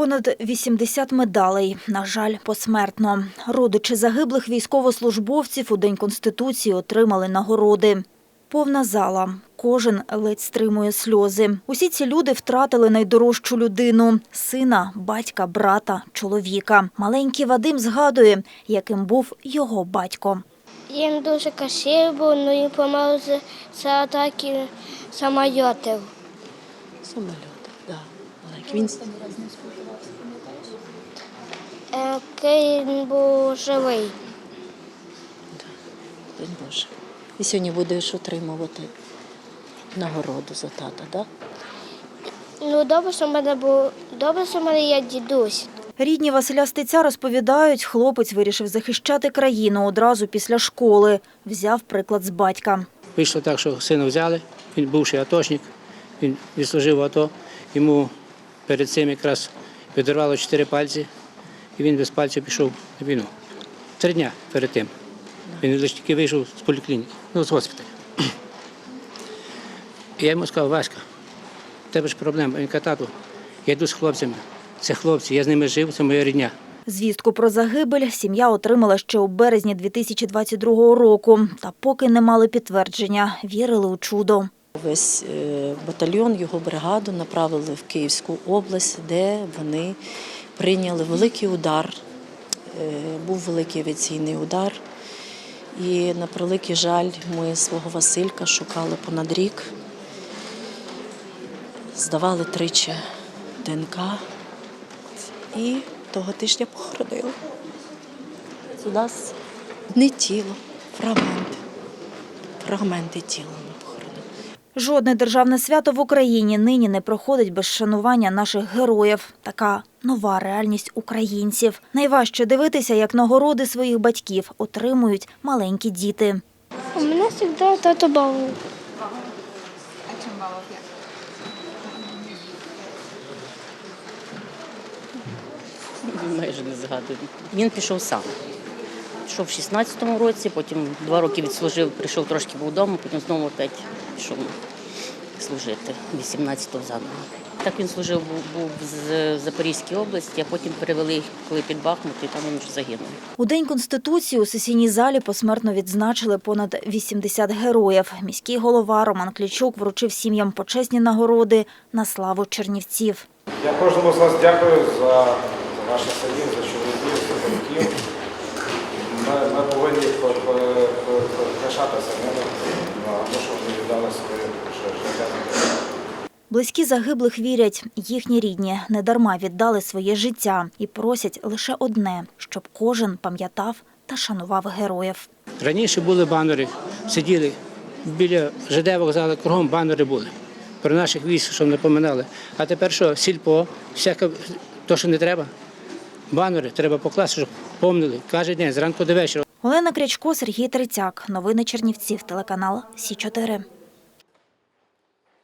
Понад 80 медалей, на жаль, посмертно. Родичі загиблих військовослужбовців у День Конституції отримали нагороди. Повна зала. Кожен ледь стримує сльози. Усі ці люди втратили найдорожчу людину – сина, батька, брата, чоловіка. Маленький Вадим згадує, яким був його батько. Він дуже красивий був, але він помер з, атаки самольотів. Самольоти, да. Маленький. Він Е, Коли він був живий. Дай Боже. І сьогодні будеш отримувати нагороду за тата, да? Ну, добре, що в мене був, добре, що в мене є дідусь. Рідні Василя Стеця розповідають, хлопець вирішив захищати країну одразу після школи. Взяв приклад з батька. Вийшло так, що сина взяли, він бувший атошник, він відслужив АТО, йому перед цим якраз відірвало чотири пальці, і він без пальців пішов на війну. Три дня перед тим. Він лише тільки вийшов з поліклініки, ну, з госпіталю. І я йому сказав, Васька, в тебе ж проблема. Він каже, тату, я йду з хлопцями. Це хлопці, я з ними жив, це моя рідня. Звістку про загибель сім'я отримала ще у березні 2022 року. Та поки не мали підтвердження, вірили у чудо. Весь е, батальйон, його бригаду направили в Київську область, де вони прийняли великий удар. Е, Був великий авіаційний удар. І на превеликий жаль, ми свого Василька шукали понад рік. Здавали тричі ДНК і того тижня похоронили. У нас не тіло, фрагменти. Фрагменти тіла. Жодне державне свято в Україні нині не проходить без шанування наших героїв. Така нова реальність українців. Найважче дивитися, як нагороди своїх батьків отримують маленькі діти. У мене завжди тато бавив. майже не згадую. Він пішов сам. Пішов в 16-му році, потім два роки відслужив, прийшов трошки був вдома, потім знову опять пішов служити 18-го заново. Так він служив був, був з Запорізькій області, а потім перевели, коли під Бахмут, і там він вже загинув. У День Конституції у сесійній залі посмертно відзначили понад 80 героїв. Міський голова Роман Клічук вручив сім'ям почесні нагороди на славу чернівців. Я кожному з вас дякую за, за ваше садів, за чоловіків, за батьків. Ми, ми повинні п- п- п- пишатися ними, на те, що вони віддали своє життя. Близькі загиблих вірять, їхні рідні недарма віддали своє життя і просять лише одне, щоб кожен пам'ятав та шанував героїв. Раніше були банери, сиділи біля ЖД вокзалу, кругом банери були. Про наших військ, щоб напоминали. А тепер що, сільпо, всяке, то, що не треба. Банери треба покласти, щоб помнили. Кожен день, зранку до вечора. Олена Крячко, Сергій Трицяк. Новини Чернівців. Телеканал Сі 4